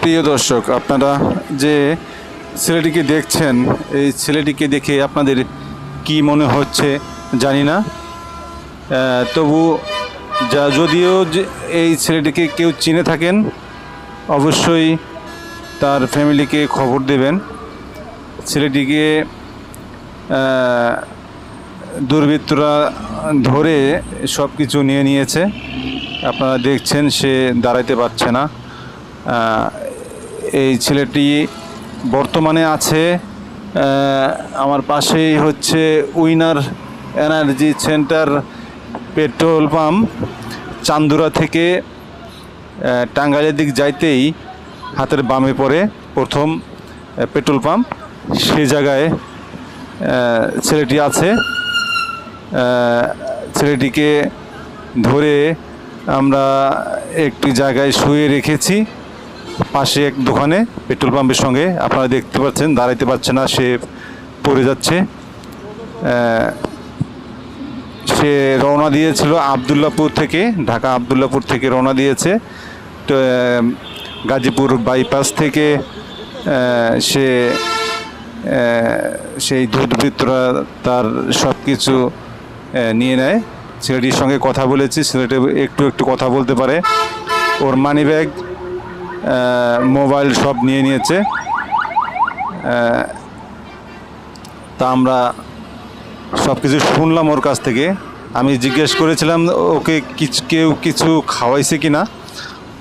প্রিয় দর্শক, আপনারা যে ছেলেটিকে দেখছেন, এই ছেলেটিকে দেখে আপনাদের কি মনে হচ্ছে জানি না। তবু যা যদিও এই ছেলেটিকে কেউ চিনে থাকেন, অবশ্যই তার ফ্যামিলিকে খবর দেবেন। ছেলেটিকে দুর্বৃত্তরা ধরে সব কিছু নিয়ে নিয়েছে। আপনারা দেখছেন, সে দাঁড়াইতে পারছে না। এই ছেলেটি বর্তমানে আছে আমার পাশেই হচ্ছে winner energy centre petrol pump, Chandura থেকে টাঙ্গাইলের দিক যাইতেই হাতের বামে পড়ে প্রথম পেট্রোল পাম্প। সে জায়গায় ছেলেটি আছে ছেলেটিকে ধরে আমরা একটি জায়গায় শুয়ে রেখেছি। পাশে এক দোকানে পেট্রোল পাম্পের সঙ্গে আপনারা দেখতে পাচ্ছেন, দাঁড়াইতে পারছে না, সে পড়ে যাচ্ছে। সে রওনা দিয়েছিল আবদুল্লাপুর থেকে, ঢাকা আবদুল্লাপুর থেকে রওনা দিয়েছে। তো গাজীপুর বাইপাস থেকে সে সেই দুর্বৃত্তরা তার সব কিছু নিয়ে নেয়। ছেলেটির সঙ্গে কথা বলেছি, ছেলেটি একটু একটু কথা বলতে পারে। ওর মানি ব্যাগ মোবাইল সব নিয়ে নিয়েছে। তা আমরা সব কিছু শুনলাম ওর কাছ থেকে। আমি জিজ্ঞেস করেছিলাম, ওকে কিছু, কেউ কিছু খাওয়াইছে কি না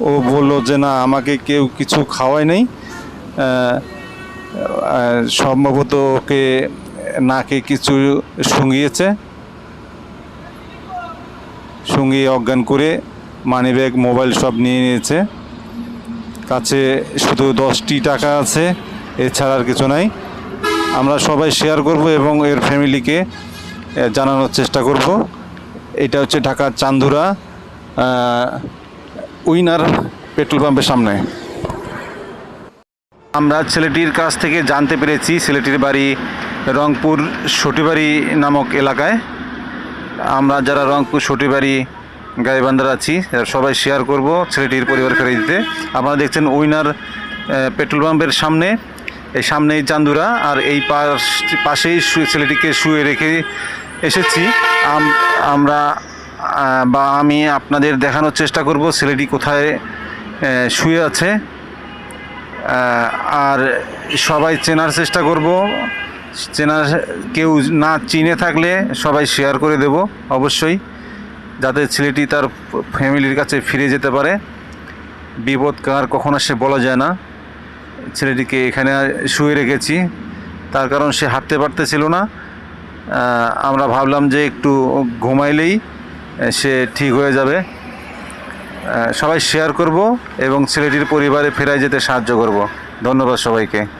ও বলল যে, না, আমাকে কেউ কিছু খাওয়ায় নাই। সম্ভবত ওকে নাকে কিছু শুঙ্গিয়েছে শুঙ্গিয়ে অজ্ঞান করে মানি ব্যাগ মোবাইল সব নিয়ে নিয়েছে। কাছে শুধু দশটি টাকা আছে এছাড়া আর কিছু নাই। আমরা সবাই শেয়ার করব এবং এর ফ্যামিলিকে জানানোর চেষ্টা করব। এটা হচ্ছে ঢাকার চান্দুরা উইনার পেট্রোল পাম্পের সামনে। আমরা ছেলেটির কাছ থেকে জানতে পেরেছি, ছেলেটির বাড়ি রংপুর সটিবাড়ি নামক এলাকায়। আমরা যারা রংপুর সটিবাড়ি গাইবান্ধার আছি। সবাই শেয়ার করব, ছেলেটির পরিবার ফেরত দিতে। আপনারা দেখছেন উইনার পেট্রোল পাম্পের সামনে। এই সামনেই চান্দুরা, আর এই পাশ, পাশেই ছেলেটিকে শুয়ে রেখে এসেছি। আমরা বা আমি আপনাদের দেখানোর চেষ্টা করব, ছেলেটি কোথায় শুয়ে আছে। আর সবাই চেনার চেষ্টা করব। চেনার, কেউ না চিনে থাকলে সবাই শেয়ার করে দেব, অবশ্যই। যাতে ছেলেটি তার ফ্যামিলির কাছে ফিরে যেতে পারে। বিপদ কার কখন আসে বলা যায় না। ছেলেটিকে এখানে শুয়ে রেখেছি। তার কারণ সে হাঁটতে পারতেছিল না। আমরা ভাবলাম যে একটু ঘুমাইলেই সে ঠিক হয়ে যাবে। সবাই শেয়ার করব এবং ছেলেটির পরিবারে ফেরায় যেতে সাহায্য করব। ধন্যবাদ সবাইকে।